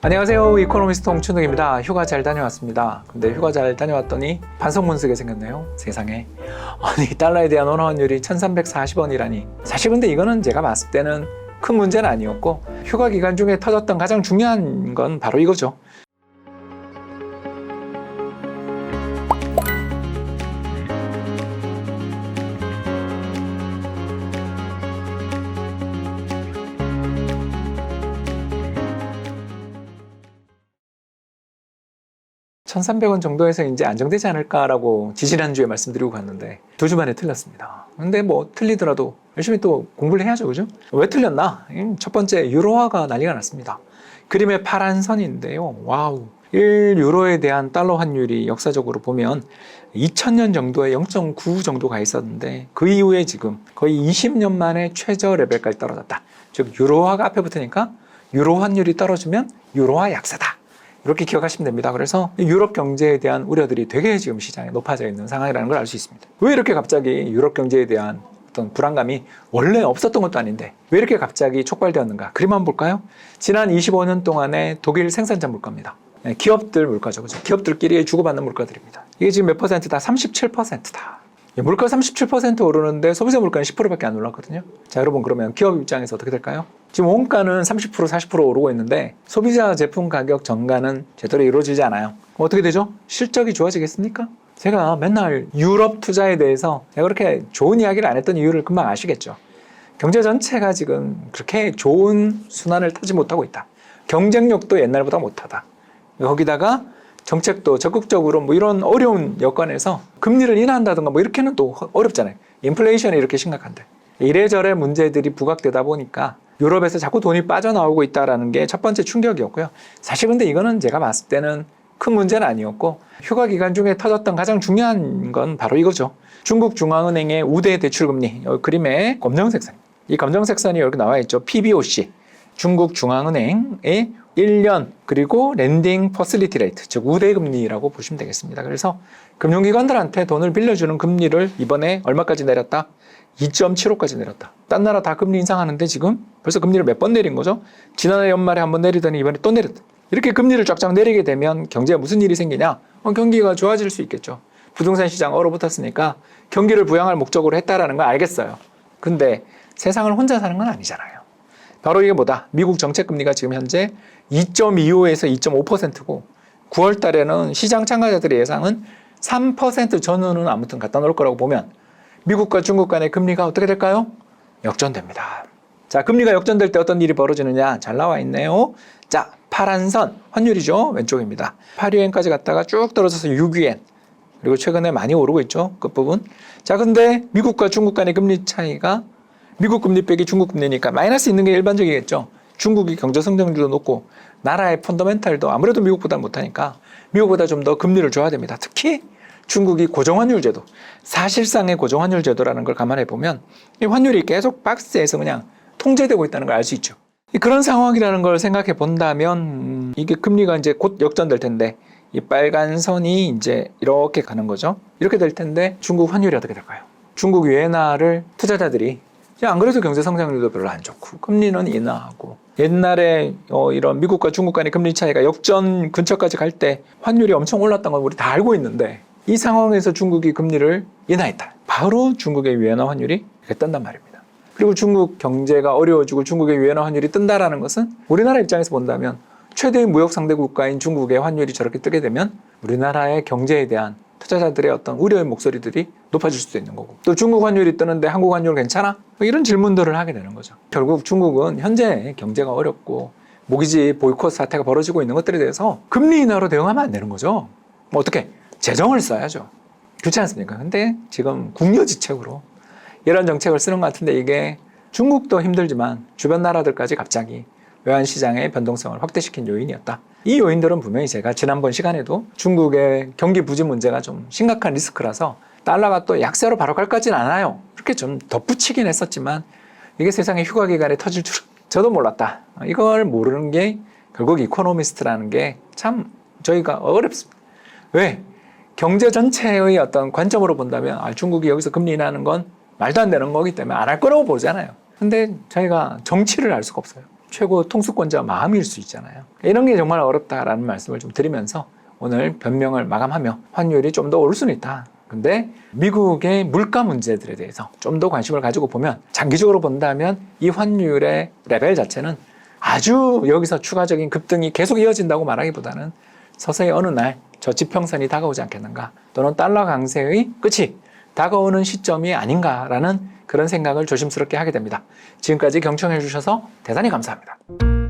안녕하세요. 이코노미스트 홍춘욱입니다. 휴가 잘 다녀왔습니다. 근데 휴가 잘 다녀왔더니 반성문 쓰게 생겼네요. 세상에. 아니, 달러에 대한 원화 환율이 1340원이라니. 사실 근데 이거는 제가 봤을 때는 큰 문제는 아니었고 휴가 기간 중에 터졌던 가장 중요한 건 바로 이거죠. 천삼백 원 정도에서 이제 안정되지 않을까라고 지지난주에 말씀드리고 갔는데 두 주 만에 틀렸습니다. 근데 뭐 틀리더라도 열심히 또 공부를 해야죠. 그죠? 왜 틀렸나? 음, 첫 번째 유로화가 난리가 났습니다. 그림의 파란 선인데요. 와우. 1유로에 대한 달러 환율이 역사적으로 보면 2000년 정도에 0.9 정도 가 있었는데 그 이후에 지금 거의 20년 만에 최저 레벨까지 떨어졌다. 즉 유로화가 앞에 붙으니까 유로 환율이 떨어지면 유로화 약세다. 이렇게 기억하시면 됩니다. 그래서 유럽 경제에 대한 우려들이 되게 지금 시장에 높아져 있는 상황이라는 걸 알 수 있습니다. 왜 이렇게 갑자기 유럽 경제에 대한 어떤 불안감이 원래 없었던 것도 아닌데 왜 이렇게 갑자기 촉발되었는가? 그림 한번 볼까요? 지난 25년 동안의 독일 생산자 물가입니다. 네, 기업들 물가죠. 그죠? 기업들끼리 주고받는 물가들입니다. 이게 지금 몇 퍼센트다? 37%다. 물가 37% 오르는데 소비자 물가는 10%밖에 안 올랐거든요. 자, 여러분 그러면 기업 입장에서 어떻게 될까요? 지금 원가는 30% 40% 오르고 있는데 소비자 제품 가격 전가는 제대로 이루어지지 않아요. 어떻게 되죠? 실적이 좋아지겠습니까? 제가 맨날 유럽 투자에 대해서 제가 그렇게 좋은 이야기를 안 했던 이유를 금방 아시겠죠. 경제 전체가 지금 그렇게 좋은 순환을 타지 못하고 있다. 경쟁력도 옛날보다 못하다. 거기다가 정책도 적극적으로 뭐 이런 어려운 여건에서 금리를 인하한다든가 뭐 이렇게는 또 어렵잖아요. 인플레이션이 이렇게 심각한데. 이래저래 문제들이 부각되다 보니까 유럽에서 자꾸 돈이 빠져나오고 있다라는 게 첫 번째 충격이었고요. 사실 근데 이거는 제가 봤을 때는 큰 문제는 아니었고 휴가 기간 중에 터졌던 가장 중요한 건 바로 이거죠. 중국 중앙은행의 우대 대출금리 여기 그림에 검정색 선. 이 검정색 선이 이렇게 나와 있죠. PBOC. 중국 중앙은행의 1년 그리고 랜딩 퍼슬리티 레이트 즉 우대 금리라고 보시면 되겠습니다. 그래서 금융기관들한테 돈을 빌려주는 금리를 이번에 얼마까지 내렸다? 2.75까지 내렸다. 딴 나라 다 금리 인상하는데 지금 벌써 금리를 몇 번 내린 거죠? 지난해 연말에 한 번 내리더니 이번에 또 내렸다. 이렇게 금리를 쫙쫙 내리게 되면 경제에 무슨 일이 생기냐? 어, 경기가 좋아질 수 있겠죠. 부동산 시장 얼어붙었으니까 경기를 부양할 목적으로 했다라는 걸 알겠어요. 근데 세상을 혼자 사는 건 아니잖아요. 바로 이게 뭐다? 미국 정책 금리가 지금 현재 2.25에서 2.5%고 9월 달에는 시장 참가자들의 예상은 3% 전후는 아무튼 갖다 놓을 거라고 보면 미국과 중국 간의 금리가 어떻게 될까요? 역전됩니다. 자, 금리가 역전될 때 어떤 일이 벌어지느냐? 잘 나와 있네요. 자, 파란 선, 환율이죠. 왼쪽입니다. 8위엔까지 갔다가 쭉 떨어져서 6위엔. 그리고 최근에 많이 오르고 있죠. 끝부분. 자, 근데 미국과 중국 간의 금리 차이가 미국 금리 빼기 중국 금리니까 마이너스 있는 게 일반적이겠죠. 중국이 경제 성장률도 높고 나라의 펀더멘탈도 아무래도 미국보다 못하니까 미국보다 좀 더 금리를 줘야 됩니다. 특히 중국이 고정환율 제도, 사실상의 고정환율 제도라는 걸 감안해 보면 이 환율이 계속 박스에서 그냥 통제되고 있다는 걸 알 수 있죠. 그런 상황이라는 걸 생각해 본다면 음, 이게 금리가 이제 곧 역전될 텐데 이 빨간 선이 이제 이렇게 가는 거죠. 이렇게 될 텐데 중국 환율이 어떻게 될까요? 중국 위엔화를 투자자들이 안 그래도 경제 성장률도 별로 안 좋고 금리는 인하하고 옛날에 어 이런 미국과 중국 간의 금리 차이가 역전 근처까지 갈 때 환율이 엄청 올랐던 건 우리 다 알고 있는데 이 상황에서 중국이 금리를 인하했다. 바로 중국의 위엔화 환율이 이렇게 뜬단 말입니다. 그리고 중국 경제가 어려워지고 중국의 위엔화 환율이 뜬다라는 것은 우리나라 입장에서 본다면 최대의 무역 상대 국가인 중국의 환율이 저렇게 뜨게 되면 우리나라의 경제에 대한 투자자들의 어떤 우려의 목소리들이 높아질 수도 있는 거고 또 중국 환율이 뜨는데 한국 환율 괜찮아? 뭐 이런 질문들을 하게 되는 거죠. 결국 중국은 현재 경제가 어렵고 모기지 보이콧 사태가 벌어지고 있는 것들에 대해서 금리 인하로 대응하면 안 되는 거죠. 뭐 어떻게 재정을 써야죠. 그렇지 않습니까? 근데 지금 궁여지책으로 이런 정책을 쓰는 것 같은데 이게 중국도 힘들지만 주변 나라들까지 갑자기 외환 시장의 변동성을 확대시킨 요인이었다. 이 요인들은 분명히 제가 지난번 시간에도 중국의 경기 부진 문제가 좀 심각한 리스크라서 달러가 또 약세로 바로 갈까지는 않아요. 이렇게 좀 덧붙이긴 했었지만 이게 세상에 휴가 기간에 터질 줄 저도 몰랐다. 이걸 모르는 게 결국 이코노미스트라는 게 참 저희가 어렵습니다. 왜? 경제 전체의 어떤 관점으로 본다면 아, 중국이 여기서 금리 인하는 건 말도 안 되는 거기 때문에 안 할 거라고 보잖아요. 근데 저희가 정치를 알 수가 없어요. 최고 통수권자 마음일 수 있잖아요. 이런 게 정말 어렵다라는 말씀을 좀 드리면서 오늘 변명을 마감하며 환율이 좀 더 오를 수는 있다. 근데 미국의 물가 문제들에 대해서 좀 더 관심을 가지고 보면 장기적으로 본다면 이 환율의 레벨 자체는 아주 여기서 추가적인 급등이 계속 이어진다고 말하기보다는 서서히 어느 날 저 지평선이 다가오지 않겠는가 또는 달러 강세의 끝이 다가오는 시점이 아닌가라는 그런 생각을 조심스럽게 하게 됩니다. 지금까지 경청해 주셔서 대단히 감사합니다.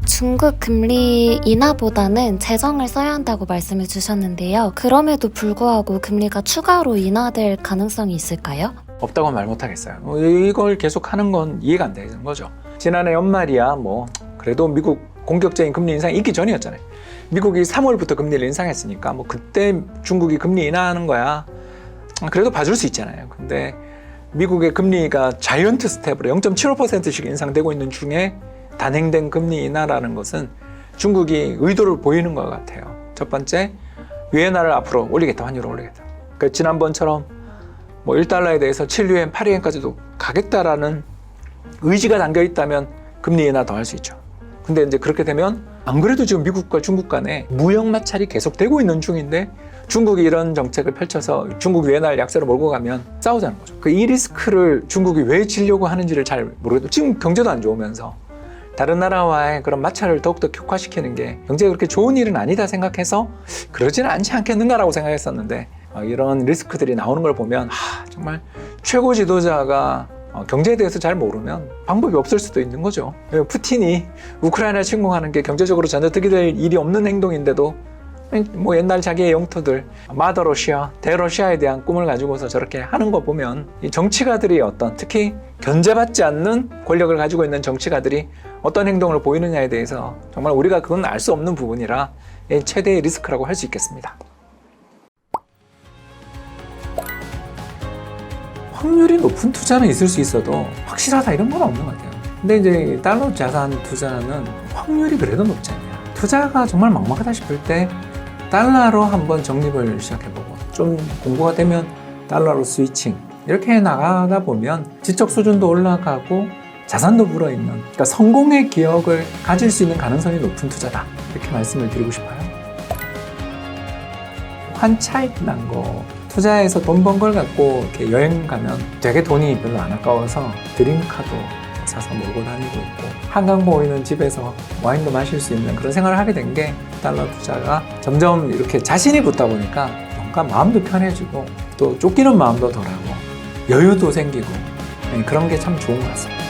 중국 금리 인하보다는 재정을 써야 한다고 말씀해 주셨는데요. 그럼에도 불구하고 금리가 추가로 인하될 가능성이 있을까요? 없다고 말 못하겠어요. 어, 이걸 계속 하는 건 이해가 안 되는 거죠. 지난해 연말이야 뭐 그래도 미국 공격적인 금리 인상이 있기 전이었잖아요. 미국이 3월부터 금리를 인상했으니까 뭐 그때 중국이 금리 인하하는 거야. 그래도 봐줄 수 있잖아요. 근데 미국의 금리가 자이언트 스텝으로 0.75%씩 인상되고 있는 중에 단행된 금리 인하라는 것은 중국이 의도를 보이는 것 같아요. 첫 번째, 위엔화를 앞으로 올리겠다, 환율을 올리겠다. 그 지난번처럼 뭐 1달러에 대해서 7유엔, 8유엔까지도 가겠다라는 의지가 담겨 있다면 금리 인하 더 할 수 있죠. 근데 이제 그렇게 되면 안 그래도 지금 미국과 중국 간에 무역 마찰이 계속되고 있는 중인데 중국이 이런 정책을 펼쳐서 중국 위엔화를 약세로 몰고 가면 싸우자는 거죠. 그 이 리스크를 중국이 왜 지려고 하는지를 잘 모르겠고 지금 경제도 안 좋으면서 다른 나라와의 그런 마찰을 더욱더 격화시키는 게 경제가 그렇게 좋은 일은 아니다 생각해서 그러지는 않지 않겠는가라고 생각했었는데 어, 이런 리스크들이 나오는 걸 보면 하, 정말 최고 지도자가 어, 경제에 대해서 잘 모르면 방법이 없을 수도 있는 거죠. 예, 푸틴이 우크라이나 침공하는 게 경제적으로 전혀 득이 될 일이 없는 행동인데도 뭐 옛날 자기의 영토들 마더 러시아, 대러시아에 대한 꿈을 가지고서 저렇게 하는 거 보면 이 정치가들이 어떤 특히 견제받지 않는 권력을 가지고 있는 정치가들이 어떤 행동을 보이느냐에 대해서 정말 우리가 그건 알 수 없는 부분이라 이 최대의 리스크라고 할 수 있겠습니다. 확률이 높은 투자는 있을 수 있어도 확실하다 이런 건 없는 것 같아요. 근데 이제 달러 자산 투자는 확률이 그래도 높지 않냐. 투자가 정말 막막하다 싶을 때 달러로 한번 적립을 시작해보고 좀 공부가 되면 달러로 스위칭 이렇게 해 나가다 보면 지적 수준도 올라가고 자산도 불어있는 그러니까 성공의 기억을 가질 수 있는 가능성이 높은 투자다 이렇게 말씀을 드리고 싶어요. 환차익 난 거 투자해서 돈 번 걸 갖고 이렇게 여행 가면 되게 돈이 별로 안 아까워서 드림카도 사서 몰고 다니고 있고 한강 보이는 집에서 와인도 마실 수 있는 그런 생활을 하게 된 게 달러 투자가 점점 이렇게 자신이 붙다 보니까 뭔가 마음도 편해지고 또 쫓기는 마음도 덜하고 여유도 생기고 네, 그런 게 참 좋은 것 같습니다.